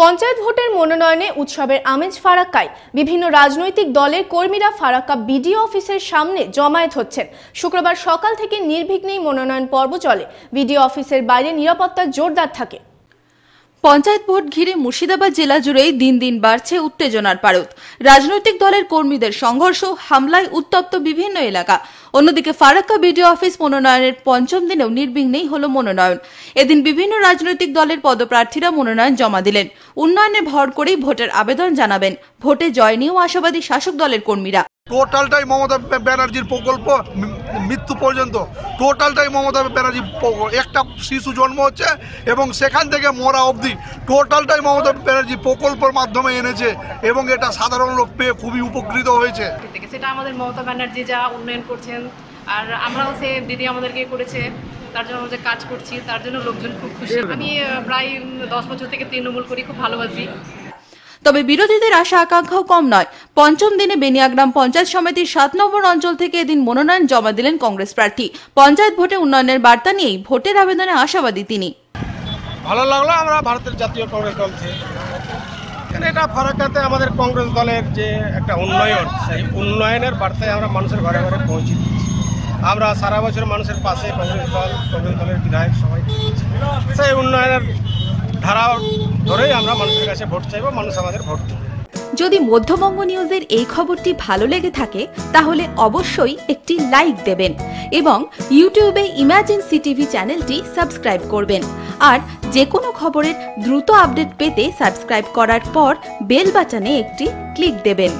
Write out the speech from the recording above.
পঞ্চায়েত ভোটের মনোনয়নে উৎসবের আমেজ ফারাক্কায় বিভিন্ন রাজনৈতিক দলের কর্মীরা ফারাক্কা বিডিও অফিসের সামনে জমায়েত হচ্ছেন। শুক্রবার সকাল থেকে নির্বিঘ্নেই মনোনয়ন পর্ব চলে। বিডিও অফিসের বাইরে নিরাপত্তা জোরদার থাকে। পঞ্চায়েত ভোট ঘিরে মুর্শিদাবাদ জেলা জুড়েই দিন দিন বাড়ছে উত্তেজনার পারদ। রাজনৈতিক দলের কর্মীদের সংঘর্ষ, হামলায় উত্তপ্ত বিভিন্ন এলাকা। অন্যদিকে ফারাক্কা বিডিও অফিস মনোনয়নের পঞ্চম দিনেও নির্বিঘ্নেই হল মনোনয়ন। এদিন বিভিন্ন রাজনৈতিক দলের পদপ্রার্থীরা মনোনয়ন জমা দিলেন। উন্নয়নে ভর করেই ভোটের আবেদন জানাবেন। ভোটে জয় নিয়েও আশাবাদী শাসক দলের কর্মীরা। টোটালটাই মমতা ব্যানার্জির প্রকল্প মৃত্যু পর্যন্ত। টোটালটাই মমতা ব্যানার্জি একটা শিশু জন্ম হচ্ছে এবং সেখান থেকে মরা অবধি টোটালটাই মমতা ব্যানার্জি প্রকল্পের মাধ্যমে এনেছে এবং এটা সাধারণ লোক পেয়ে খুবই উপকৃত হয়েছে। সেটা আমাদের মমতা ব্যানার্জি যা উন্নয়ন করছেন, আর আমরাও সে দিদি আমাদেরকে করেছে, তার জন্য আমরা যে কাজ করছি, তার জন্য লোকজন খুব খুশি। আমি প্রায় দশ বছর থেকে তৃণমূল করি, খুব ভালোবাসি। তবে বিরোধীদের আশা আকাঙ্ক্ষাও কম নয়। পঞ্চম দিনে বেনিয়াগ্রাম পঞ্চায়েত সমিতির সাত নম্বর অঞ্চল থেকে এদিন মনোনয়ন জমা দিলেন কংগ্রেস প্রার্থী। পঞ্চায়েত ভোটে উন্নয়নের বার্তা নিয়েই ভোটের আবেদনে আশাবাদী তিনি। ভালো লাগল আমরা ভারতের জাতীয় কংগ্রেস দল থেকে। এটা ফারাক্কাতে আমাদের কংগ্রেস দলের যে একটা উন্নয়ন, সেই উন্নয়নের বার্তায় আমরা মানুষের ঘরে ঘরে পৌঁছে আমরা সারা বছর মানুষের পাশে কংগ্রেস দল, কংগ্রেস দলের বিধায়ক সবাই। সেই উন্নয়নের ধারা ধরেই আমরা মানুষের কাছে ভোট চাইব, মানুষ আমাদের ভোট দেবে। যদি মধ্যবঙ্গ নিউজের এই খবরটি ভালো লেগে থাকে, তাহলে অবশ্যই একটি লাইক দেবেন এবং ইউটিউবে ইমাজিন সিটিভি চ্যানেলটি সাবস্ক্রাইব করবেন। আর যে কোনো খবরের দ্রুত আপডেট পেতে সাবস্ক্রাইব করার পর বেল বাটনে একটি ক্লিক দেবেন।